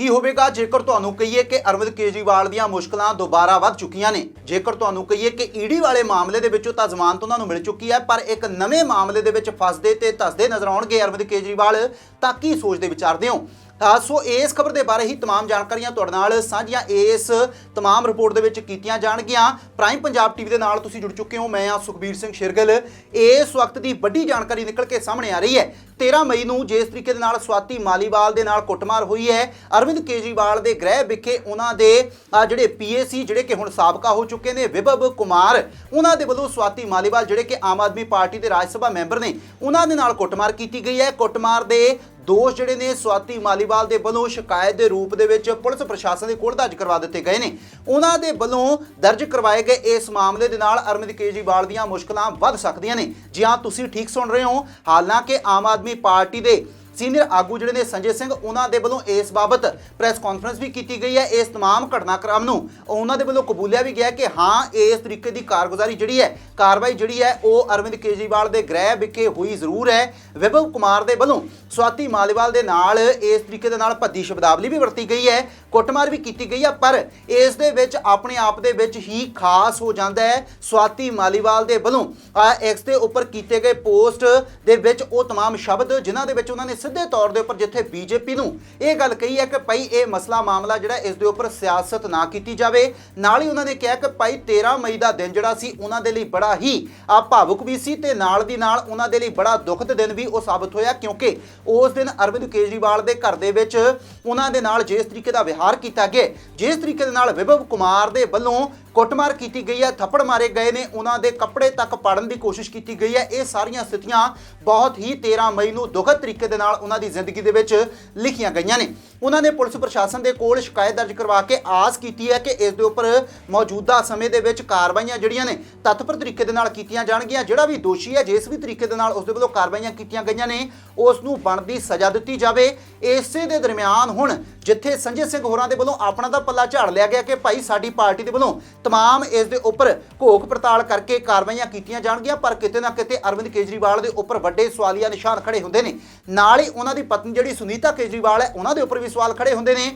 ਕੀ ਹੋਵੇਗਾ? ਜੇਕਰ ਤੁਹਾਨੂੰ ਕਹੀਏ ਕਿ ਅਰਵਿੰਦ ਕੇਜਰੀਵਾਲ ਦੀਆਂ ਮੁਸ਼ਕਲਾਂ ਦੁਬਾਰਾ ਵੱਧ ਚੁੱਕੀਆਂ ਨੇ, ਜੇਕਰ ਤੁਹਾਨੂੰ ਕਹੀਏ ਕਿ ਈਡੀ ਵਾਲੇ ਮਾਮਲੇ ਦੇ ਵਿੱਚੋਂ ਤਾਂ ਜ਼ਮਾਨਤ ਉਹਨਾਂ ਨੂੰ ਮਿਲ ਚੁੱਕੀ ਹੈ, ਪਰ ਇੱਕ ਨਵੇਂ ਮਾਮਲੇ ਦੇ ਵਿੱਚ ਫਸਦੇ ਤੇ ਧਸਦੇ ਨਜ਼ਰ ਆਉਣਗੇ ਅਰਵਿੰਦ ਕੇਜਰੀਵਾਲ, ਤਾਂ ਕੀ ਸੋਚਦੇ, ਵਿਚਾਰਦੇ ਹੋ? ਸੋ ਇਸ ਖਬਰ ਦੇ ਬਾਰੇ ਹੀ तमाम ਜਾਣਕਾਰੀਆਂ ਤੁਹਾਡੇ ਨਾਲ ਸਾਂਝੀਆਂ ਇਸ तमाम ਰਿਪੋਰਟ ਦੇ ਵਿੱਚ ਕੀਤੀਆਂ ਜਾਣਗੀਆਂ ਪ੍ਰਾਈਮ ਪੰਜਾਬ ਟੀਵੀ ਦੇ ਨਾਲ ਤੁਸੀਂ ਜੁੜ ਚੁੱਕੇ ਹੋ ਮੈਂ ਆ ਸੁਖਬੀਰ ਸਿੰਘ ਸ਼ਿਰਗਲ ਇਸ ਵਕਤ ਦੀ ਵੱਡੀ ਜਾਣਕਾਰੀ ਨਿਕਲ ਕੇ ਸਾਹਮਣੇ ਆ ਰਹੀ ਹੈ 13 ਮਈ ਨੂੰ ਜਿਸ ਤਰੀਕੇ ਦੇ ਨਾਲ ਸਵਾਤੀ ਮਾਲੀਵਾਲ ਦੇ ਨਾਲ ਕੁੱਟਮਾਰ ਹੋਈ ਹੈ ਅਰਵਿੰਦ ਕੇਜਰੀਵਾਲ ਦੇ ਗ੍ਰਹਿ ਵਿਖੇ ਉਹਨਾਂ ਦੇ ਅਹ, ਜਿਹੜੇ ਪੀਏਸੀ ਜਿਹੜੇ ਕਿ ਹੁਣ ਸਾਬਕਾ ਹੋ ਚੁੱਕੇ ਨੇ ਵਿਭਵ ਕੁਮਾਰ ਉਹਨਾਂ ਦੇ ਵੱਲੋਂ ਸਵਾਤੀ ਮਾਲੀਵਾਲ ਜਿਹੜੇ ਕਿ ਆਮ ਆਦਮੀ ਪਾਰਟੀ ਦੇ ਰਾਜ ਸਭਾ ਮੈਂਬਰ ਨੇ ਉਹਨਾਂ ਦੇ ਨਾਲ ਕੁੱਟਮਾਰ ਕੀਤੀ ਗਈ ਹੈ ਕੁੱਟਮਾਰ ਦੇ ਦੋਸ਼ ਜਿਹੜੇ ਨੇ ਸਵਾਤੀ ਮਾਲੀਵਾਲ ਦੇ ਵੱਲੋਂ ਸ਼ਿਕਾਇਤ ਦੇ ਰੂਪ ਦੇ ਵਿੱਚ ਪੁਲਿਸ ਪ੍ਰਸ਼ਾਸਨ ਦੇ ਕੋਲ ਦਰਜ ਕਰਵਾ ਦਿੱਤੇ ਗਏ ਨੇ। ਉਹਨਾਂ ਦੇ ਵੱਲੋਂ ਦਰਜ ਕਰਵਾਏ ਗਏ ਇਸ ਮਾਮਲੇ ਦੇ ਨਾਲ ਅਰਵਿੰਦ ਕੇਜਰੀਵਾਲ ਦੀਆਂ ਮੁਸ਼ਕਲਾਂ ਵੱਧ ਸਕਦੀਆਂ ਨੇ। ਜੀ ਹਾਂ, ਤੁਸੀਂ ਠੀਕ ਸੁਣ ਰਹੇ ਹੋ। ਹਾਲਾਂਕਿ ਆਮ ਆਦਮੀ ਪਾਰਟੀ ਦੇ ਸੀਨੀਅਰ ਆਗੂ ਜਿਹੜੇ ਨੇ ਸੰਜੇ ਸਿੰਘ ਉਹਨਾਂ ਦੇ ਵੱਲੋਂ ਇਸ ਬਾਬਤ ਪ੍ਰੈਸ ਕਾਨਫਰੰਸ ਵੀ ਕੀਤੀ ਗਈ ਹੈ ਇਸ तमाम ਘਟਨਾਕ੍ਰਮ ਨੂੰ ਉਹਨਾਂ ਦੇ ਵੱਲੋਂ ਕਬੂਲਿਆ ਵੀ ਗਿਆ ਹੈ ਕਿ ਹਾਂ ਇਸ ਤਰੀਕੇ ਦੀ ਕਾਰਗੁਜ਼ਾਰੀ ਜਿਹੜੀ ਹੈ ਕਾਰਵਾਈ ਜਿਹੜੀ ਹੈ ਉਹ ਅਰਵਿੰਦ ਕੇਜਰੀਵਾਲ ਦੇ ਗ੍ਰਹਿ ਵਿਖੇ ਹੋਈ ਜ਼ਰੂਰ ਹੈ ਵਿਭਵ ਕੁਮਾਰ ਦੇ ਵੱਲੋਂ ਸਵਾਤੀ ਮਾਲੀਵਾਲ ਦੇ ਨਾਲ ਇਸ ਤਰੀਕੇ ਦੇ ਨਾਲ ਭੱਦੀ ਸ਼ਬਦਾਵਲੀ ਵੀ ਵਰਤੀ ਗਈ ਹੈ ਕੁੱਟਮਾਰ ਵੀ ਕੀਤੀ ਗਈ ਹੈ ਪਰ ਇਸ ਦੇ ਵਿੱਚ ਆਪਣੇ ਆਪ ਦੇ ਵਿੱਚ ਹੀ ਖਾਸ ਹੋ ਜਾਂਦਾ ਹੈ ਸਵਾਤੀ ਮਾਲੀਵਾਲ ਦੇ ਵੱਲੋਂ ਐਕਸ ਦੇ ਉੱਪਰ ਕੀਤੇ ਗਏ ਪੋਸਟ ਦੇ ਵਿੱਚ ਉਹ तमाम ਸ਼ਬਦ ਜਿਨ੍ਹਾਂ ਦੇ ਵਿੱਚ ਉਹਨਾਂ ਨੇ ਸਿੱਧੇ ਤੌਰ ਦੇ ਉੱਪਰ ਜਿੱਥੇ ਬੀਜੇਪੀ ਨੂੰ ਇਹ ਗੱਲ ਕਹੀ ਹੈ ਕਿ ਭਾਈ ਇਹ ਮਸਲਾ ਮਾਮਲਾ ਜਿਹੜਾ ਇਸ ਦੇ ਉੱਪਰ ਸਿਆਸਤ ਨਾ ਕੀਤੀ ਜਾਵੇ। ਨਾਲ ਹੀ ਉਹਨਾਂ ਨੇ ਕਿਹਾ ਕਿ ਭਾਈ 13 ਮਈ ਦਾ ਦਿਨ ਜਿਹੜਾ ਸੀ, ਉਹਨਾਂ ਦੇ ਲਈ ਬੜਾ ਹੀ ਆ ਭਾਵੁਕ ਵੀ ਸੀ ਤੇ ਨਾਲ ਦੀ ਨਾਲ ਉਹਨਾਂ ਦੇ ਲਈ ਬੜਾ ਦੁਖਦ ਦਿਨ ਵੀ ਉਹ ਸਾਬਤ ਹੋਇਆ ਕਿਉਂਕਿ ਉਸ ਦਿਨ ਅਰਵਿੰਦ ਕੇਜਰੀਵਾਲ ਦੇ ਘਰ ਦੇ ਵਿੱਚ ਉਹਨਾਂ ਦੇ ਨਾਲ ਜਿਸ ਤਰੀਕੇ ਦਾ ਵਿਹਾਰ ਕੀਤਾ ਗਿਆ, ਜਿਸ ਤਰੀਕੇ ਦੇ ਨਾਲ ਵਿਭਵ ਕੁਮਾਰ ਦੇ ਵੱਲੋਂ ਕੁੱਟਮਾਰ ਕੀਤੀ ਗਈ ਹੈ, ਥੱਪੜ ਮਾਰੇ ਗਏ ਨੇ, ਉਹਨਾਂ ਦੇ ਕੱਪੜੇ ਤੱਕ ਪਾੜਨ ਦੀ ਕੋਸ਼ਿਸ਼ ਕੀਤੀ ਗਈ ਹੈ। ਇਹ ਸਾਰੀਆਂ ਸਥਿਤੀਆਂ ਬਹੁਤ ਹੀ 13 ਮਈ ਨੂੰ ਦੁਖਦ ਤਰੀਕੇ ਦੇ ਨਾਲ ਉਹਨਾਂ ਦੀ ਜ਼ਿੰਦਗੀ ਦੇ ਵਿੱਚ ਲਿਖੀਆਂ ਗਈਆਂ ਨੇ। ਉਹਨਾਂ ਨੇ ਪੁਲਿਸ ਪ੍ਰਸ਼ਾਸਨ ਦੇ ਕੋਲ ਸ਼ਿਕਾਇਤ ਦਰਜ ਕਰਵਾ ਕੇ ਆਸ ਕੀਤੀ ਹੈ ਕਿ ਇਸ ਦੇ ਉੱਪਰ ਮੌਜੂਦਾ ਸਮੇਂ ਦੇ ਵਿੱਚ ਕਾਰਵਾਈਆਂ ਜਿਹੜੀਆਂ ਨੇ ਤਤਪਰ ਤਰੀਕੇ ਦੇ ਨਾਲ ਕੀਤੀਆਂ ਜਾਣਗੀਆਂ। ਜਿਹੜਾ ਵੀ ਦੋਸ਼ੀ ਹੈ, ਜਿਸ ਵੀ ਤਰੀਕੇ ਦੇ ਨਾਲ ਉਸ ਦੇ ਵੱਲੋਂ ਕਾਰਵਾਈਆਂ ਕੀਤੀਆਂ ਗਈਆਂ ਨੇ, ਉਸ ਨੂੰ ਬਣਦੀ ਸਜ਼ਾ ਦਿੱਤੀ ਜਾਵੇ। ਇਸੇ ਦੇ ਦਰਮਿਆਨ ਹੁਣ ਜਿੱਥੇ ਸੰਜੇ ਸਿੰਘ ਹੋਰਾਂ ਦੇ ਵੱਲੋਂ ਆਪਣਾ ਦਾ ਪੱਲਾ ਝਾੜ ਲਿਆ ਗਿਆ ਕਿ ਭਾਈ ਸਾਡੀ ਪਾਰਟੀ ਦੇ ਵੱਲੋਂ तमाम ਇਸ ਦੇ ਉੱਪਰ ਘੋਖ ਪੜਤਾਲ ਕਰਕੇ ਕਾਰਵਾਈਆਂ ਕੀਤੀਆਂ ਜਾਣਗੀਆਂ ਪਰ ਕਿਤੇ ਨਾ ਕਿਤੇ ਅਰਵਿੰਦ ਕੇਜਰੀਵਾਲ ਦੇ ਉੱਪਰ ਵੱਡੇ ਸਵਾਲੀਆ ਨਿਸ਼ਾਨ ਖੜੇ ਹੁੰਦੇ ਨੇ ਨਾਲ ਹੀ ਉਹਨਾਂ ਦੀ ਪਤਨੀ ਜਿਹੜੀ ਸੁਨੀਤਾ ਕੇਜਰੀਵਾਲ ਹੈ ਉਹਨਾਂ ਦੇ ਉੱਪਰ ਵੀ ਸਵਾਲ ਖੜੇ ਹੁੰਦੇ ਨੇ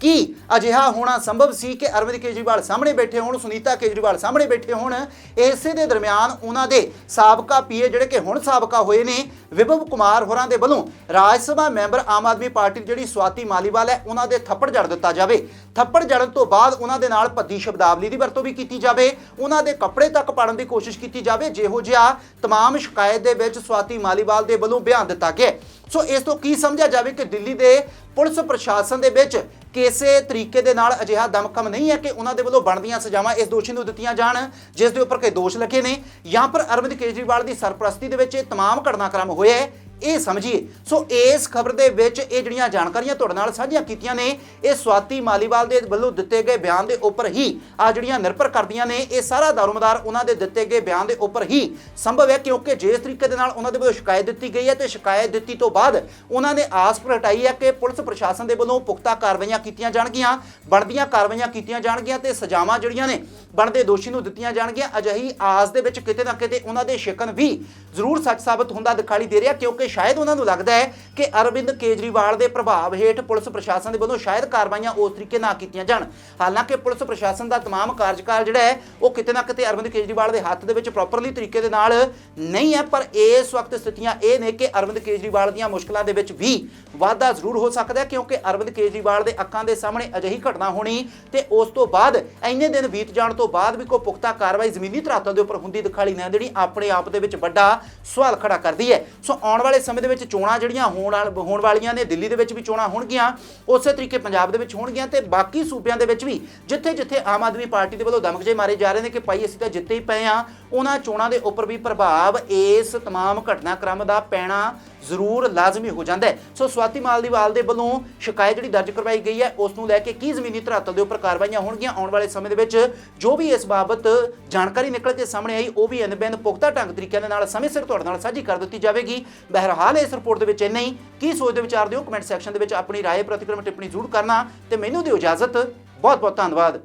ਕੀ ਅਜਿਹਾ ਹੋਣਾ ਸੰਭਵ ਸੀ ਕਿ ਅਰਵਿੰਦ ਕੇਜਰੀਵਾਲ ਸਾਹਮਣੇ ਬੈਠੇ ਹੋਣ ਸੁਨੀਤਾ ਕੇਜਰੀਵਾਲ ਸਾਹਮਣੇ ਬੈਠੇ ਹੋਣ ਇਸੇ ਦੇ ਦਰਮਿਆਨ ਉਹਨਾਂ ਦੇ ਸਾਬਕਾ ਪੀਏ ਜਿਹੜੇ ਕਿ ਹੁਣ ਸਾਬਕਾ ਹੋਏ ਨੇ ਵਿਭਵ ਕੁਮਾਰ ਹੋਰਾਂ ਦੇ ਵੱਲੋਂ ਰਾਜ ਸਭਾ ਮੈਂਬਰ ਆਮ ਆਦਮੀ ਪਾਰਟੀ ਦੀ ਜਿਹੜੀ ਸਵਾਤੀ ਮਾਲੀਵਾਲ ਹੈ ਉਹਨਾਂ ਦੇ ਥੱਪੜ ਜੜ ਦਿੱਤਾ ਜਾਵੇ ਥੱਪੜ ਜੜਨ ਤੋਂ ਬਾਅਦ ਉਹਨਾਂ ਦੇ ਨਾਲ ਭੱਦੀ ਸ਼ਬਦਾਵਲੀ ਦੀ ਵਰਤੋਂ ਵੀ ਕੀਤੀ ਜਾਵੇ ਉਹਨਾਂ ਦੇ ਕੱਪੜੇ ਤੱਕ ਪਾੜਨ ਦੀ ਕੋਸ਼ਿਸ਼ ਕੀਤੀ ਜਾਵੇ ਜਿਹੋ ਜਿਹਾ तमाम ਸ਼ਿਕਾਇਤ ਦੇ ਵਿੱਚ ਸਵਾਤੀ ਮਾਲੀਵਾਲ ਦੇ ਵੱਲੋਂ ਬਿਆਨ ਦਿੱਤਾ ਗਿਆ ਸੋ ਇਸ ਤੋਂ ਕੀ ਸਮਝਿਆ ਜਾਵੇ ਕਿ ਦਿੱਲੀ ਦੇ ਪੁਲਿਸ ਪ੍ਰਸ਼ਾਸਨ ਦੇ ਵਿੱਚ ਕਿਸੇ ਤਰੀਕੇ ਦੇ ਨਾਲ ਅਜਿਹਾ ਦਮਕਮ ਨਹੀਂ ਹੈ ਕਿ ਉਹਨਾਂ ਦੇ ਵੱਲੋਂ ਬਣਦੀਆਂ ਸਜ਼ਾਵਾਂ ਇਸ ਦੋਸ਼ੀ ਨੂੰ ਦਿੱਤੀਆਂ ਜਾਣ ਜਿਸ ਦੇ ਉੱਪਰ ਕਈ ਦੋਸ਼ ਲੱਗੇ ਨੇ ਜਾਂ ਪਰ ਅਰਵਿੰਦ ਕੇਜਰੀਵਾਲ ਦੀ ਸਰਪ੍ਰਸਤੀ ਦੇ ਵਿੱਚ ਇਹ तमाम ਘਟਨਾਕ੍ਰਮ ਹੋਇਆ ਹੈ ਇਹ ਸਮਝੀਏ। ਸੋ ਇਸ ਖਬਰ ਦੇ ਵਿੱਚ ਇਹ ਜਿਹੜੀਆਂ ਜਾਣਕਾਰੀਆਂ ਤੁਹਾਡੇ ਨਾਲ ਸਾਂਝੀਆਂ ਕੀਤੀਆਂ ਨੇ, ਇਹ ਸਵਾਤੀ ਮਾਲੀਵਾਲ ਦੇ ਵੱਲੋਂ ਦਿੱਤੇ ਗਏ ਬਿਆਨ ਦੇ ਉੱਪਰ ਹੀ ਆ ਜਿਹੜੀਆਂ ਨਿਰਭਰ ਕਰਦੀਆਂ ਨੇ, ਇਹ ਸਾਰਾ ਦਾਰੋਮਦਾਰ ਉਹਨਾਂ ਦੇ ਦਿੱਤੇ ਗਏ ਬਿਆਨ ਦੇ ਉੱਪਰ ਹੀ ਸੰਭਵ ਹੈ ਕਿਉਂਕਿ ਜਿਸ ਤਰੀਕੇ ਦੇ ਨਾਲ ਉਹਨਾਂ ਦੇ ਵੱਲੋਂ ਸ਼ਿਕਾਇਤ ਦਿੱਤੀ ਗਈ ਹੈ ਤੇ ਸ਼ਿਕਾਇਤ ਦਿੱਤੀ ਤੋਂ ਬਾਅਦ ਉਹਨਾਂ ਨੇ ਆਸ ਪ੍ਰਗਟਾਈ ਹੈ ਕਿ ਪੁਲਿਸ ਪ੍ਰਸ਼ਾਸਨ ਦੇ ਵੱਲੋਂ ਪੁਖਤਾ ਕਾਰਵਾਈਆਂ ਕੀਤੀਆਂ ਜਾਣਗੀਆਂ, ਬਣਦੀਆਂ ਕਾਰਵਾਈਆਂ ਕੀਤੀਆਂ ਜਾਣਗੀਆਂ ਤੇ ਸਜ਼ਾਵਾਂ ਜਿਹੜੀਆਂ ਨੇ ਬਣਦੇ ਦੋਸ਼ੀ ਨੂੰ ਦਿੱਤੀਆਂ ਜਾਣਗੀਆਂ। ਅਜਿਹੀ ਆਸ ਦੇ ਵਿੱਚ ਕਿਤੇ ਨਾ ਕਿਤੇ ਉਹਨਾਂ ਦੇ ਸ਼ਿਕਨ ਵੀ ਜ਼ਰੂਰ ਸੱਚ ਸਾਬਤ ਹੁੰਦਾ ਦਿਖਾਈ ਦੇ ਰਿਹਾ ਕਿਉਂਕਿ ਸ਼ਾਇਦ ਉਹਨਾਂ ਨੂੰ ਲੱਗਦਾ ਹੈ ਕਿ ਅਰਵਿੰਦ ਕੇਜਰੀਵਾਲ ਦੇ ਪ੍ਰਭਾਵ ਹੇਠ ਪੁਲਿਸ ਪ੍ਰਸ਼ਾਸਨ ਦੇ ਵੱਲੋਂ ਸ਼ਾਇਦ ਕਾਰਵਾਈਆਂ ਉਸ ਤਰੀਕੇ ਨਾਲ ਕੀਤੀਆਂ ਜਾਣ ਹਾਲਾਂਕਿ ਪੁਲਿਸ ਪ੍ਰਸ਼ਾਸਨ ਦਾ तमाम ਕਾਰਜਕਾਲ ਜਿਹੜਾ ਹੈ ਉਹ ਕਿਤੇ ਨਾ ਕਿਤੇ ਅਰਵਿੰਦ ਕੇਜਰੀਵਾਲ ਦੇ ਹੱਥ ਦੇ ਵਿੱਚ ਪ੍ਰੋਪਰਲੀ ਤਰੀਕੇ ਦੇ ਨਾਲ ਨਹੀਂ ਹੈ ਪਰ ਇਸ ਵਕਤ ਸਥਿਤੀਆਂ ਇਹ ਨੇ ਕਿ ਅਰਵਿੰਦ ਕੇਜਰੀਵਾਲ ਦੀਆਂ ਮੁਸ਼ਕਲਾਂ ਦੇ ਵਿੱਚ ਵੀ ਵਾਧਾ ਜ਼ਰੂਰ ਹੋ ਸਕਦਾ ਹੈ ਕਿਉਂਕਿ ਅਰਵਿੰਦ ਕੇਜਰੀਵਾਲ ਦੇ ਅੱਖਾਂ ਦੇ ਸਾਹਮਣੇ ਅਜਿਹੀ ਘਟਨਾ ਹੋਣੀ ਤੇ ਉਸ ਤੋਂ ਬਾਅਦ ਇੰਨੇ ਦਿਨ ਬੀਤ ਜਾਣ ਤੋਂ ਬਾਅਦ ਵੀ ਕੋਈ ਪੁਖਤਾ ਕਾਰਵਾਈ ਜ਼ਮੀਨੀ ਧਰਾਤਲ ਦੇ ਉੱਪਰ ਹੁੰਦੀ ਦਿਖਾਈ ਨਾ ਦੇਣੀ ਆਪਣੇ ਆਪ ਦੇ ਵਿੱਚ ਵੱਡਾ ਸਵਾਲ ਖੜਾ ਕਰਦੀ ਹੈ ਸੋ ਆਉਣ ਵਾਲੇ ਸਮੇਂ ਦੇ ਵਿੱਚ ਚੋਣਾਂ ਜਿਹੜੀਆਂ ਹੋਣ ਵਾਲ- ਹੋਣ ਵਾਲੀਆਂ ਨੇ ਦਿੱਲੀ ਦੇ ਵਿੱਚ ਵੀ ਚੋਣਾਂ ਹੋਣਗੀਆਂ ਉਸੇ ਤਰੀਕੇ ਪੰਜਾਬ ਦੇ ਵਿੱਚ ਹੋਣਗੀਆਂ ਤੇ ਬਾਕੀ ਸੂਬਿਆਂ ਦੇ ਵਿੱਚ ਵੀ ਜਿੱਥੇ ਜਿੱਥੇ ਆਮ ਆਦਮੀ ਪਾਰਟੀ ਦੇ ਵੱਲੋਂ ਦਮਕਜੇ ਮਾਰੇ ਜਾ ਰਹੇ ਨੇ ਕਿ ਭਾਈ ਅਸੀਂ ਤਾਂ ਜਿੱਤੇ ਹੀ ਪਏ ਆ ਉਹਨਾਂ ਚੋਣਾਂ ਦੇ ਉੱਪਰ ਵੀ ਪ੍ਰਭਾਵ ਇਸ तमाम ਘਟਨਾਕ੍ਰਮ ਦਾ ਪੈਣਾ ਜ਼ਰੂਰ ਲਾਜ਼ਮੀ ਹੋ ਜਾਂਦਾ ਹੈ ਸੋ ਸਵਾਤੀ ਮਾਲਦੀਵਾਲ ਦੇ ਵੱਲੋਂ ਸ਼ਿਕਾਇਤ ਜਿਹੜੀ ਦਰਜ ਕਰਵਾਈ ਗਈ ਹੈ ਉਸ ਨੂੰ ਲੈ ਕੇ ਕੀ ਜ਼ਮੀਨੀ ਧਰਾਤਲ ਦੇ ਉੱਪਰ ਕਾਰਵਾਈਆਂ ਹੋਣਗੀਆਂ ਆਉਣ ਵਾਲੇ ਸਮੇਂ ਦੇ ਵਿੱਚ ਜੋ ਵੀ ਇਸ ਬਾਬਤ ਜਾਣਕਾਰੀ ਨਿਕਲ ਕੇ ਸਾਹਮਣੇ ਆਈ ਉਹ ਵੀ ਅਨਬੈਨ ਪੁਖਤਾ ਢੰਗ ਤਰੀਕਿਆਂ ਦੇ ਨਾਲ ਸਮੇਂ ਸਿਰ ਤੁਹਾਡੇ ਨਾਲ ਸਾਂਝੀ ਕਰ ਦਿੱਤੀ ਜਾਵੇਗੀ ਬਹਰਹਾਲ ਇਸ ਰਿਪੋਰਟ ਦੇ ਵਿੱਚ ਇੰਨਾ ਹੀ। ਕੀ ਸੋਚਦੇ ਵਿਚਾਰਦੇ ਹੋ ਕਮੈਂਟ ਸੈਕਸ਼ਨ ਦੇ ਵਿੱਚ ਆਪਣੀ ਰਾਏ, ਪ੍ਰਤੀਕਰਮ, ਟਿੱਪਣੀ ਜ਼ਰੂਰ ਕਰਨਾ ਤੇ ਮੈਨੂੰ ਦਿਓ ਇਜਾਜ਼ਤ। ਬਹੁਤ ਬਹੁਤ ਧੰਨਵਾਦ।